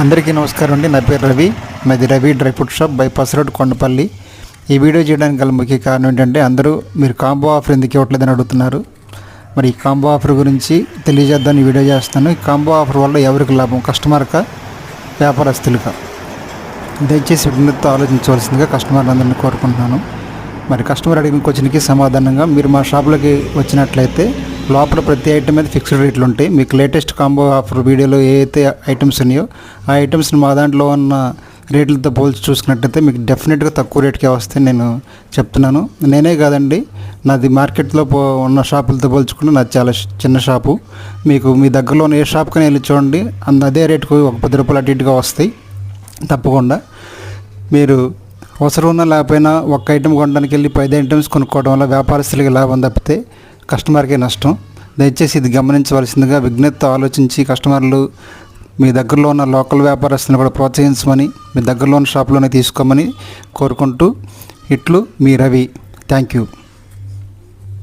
అందరికీ నమస్కారం అండి. నా పేరు రవి. మాది Ravi dry fruit shop bypass road Kondapalli. ఈ వీడియో చేయడానికి గల ముఖ్య కారణం ఏంటంటే అందరూ మీరు కాంబో ఆఫర్ ఎందుకు ఇవ్వట్లేదని అడుగుతున్నారు. మరి ఈ కాంబో ఆఫర్ గురించి తెలియజేద్దామని వీడియో చేస్తాను. ఈ కాంబో ఆఫర్ వల్ల ఎవరికి లాభం? కస్టమర్కా? వ్యాపారస్తులుగా దయచేసి విజ్ఞతతో ఆలోచించవలసిందిగా కస్టమర్లందరిని కోరుకుంటున్నాను. మరి కస్టమర్ అడిగిన క్వశ్చన్కి సమాధానంగా మీరు మా షాప్లోకి వచ్చినట్లయితే లోపల ప్రతి ఐటమ్ మీద ఫిక్స్డ్ రేట్లు ఉంటాయి. మీకు లేటెస్ట్ కాంబో ఆఫర్ వీడియోలో ఏ అయితే ఐటమ్స్ ఉన్నాయో ఆ ఐటమ్స్ని మా దాంట్లో ఉన్న రేట్లతో పోల్చి చూసుకున్నట్టయితే మీకు డెఫినెట్గా తక్కువ రేట్కే వస్తాయి నేను చెప్తున్నాను. నేనే కాదండి నాది మార్కెట్లో పో ఉన్న షాపులతో పోల్చుకుంటే నాది చాలా చిన్న షాపు. మీకు మీ దగ్గరలో ఉన్న ఏ షాప్కైనా వెళ్ళి చూడండి అంద అదే రేటుకు ఒక పది రూపాయలు అటు ఇటుగా వస్తాయి. తప్పకుండా. మీరు అవసరం ఉన్నా లేకపోయినా ఒక్క ఐటెం కొనడానికి వెళ్ళి పది ఐటమ్స్ కొనుక్కోవడం వల్ల వ్యాపారస్తులకి లాభం తప్పితే కస్టమర్కే నష్టం. దయచేసి ఇది గమనించవలసిందిగా విజ్ఞతతో ఆలోచించి కస్టమర్లు మీ దగ్గరలో ఉన్న లోకల్ వ్యాపారస్తులను కూడా ప్రోత్సహించమని మీ దగ్గరలో ఉన్న షాప్లోనే తీసుకోమని కోరుకుంటూ ఇట్లు మీ రవి. Thank you.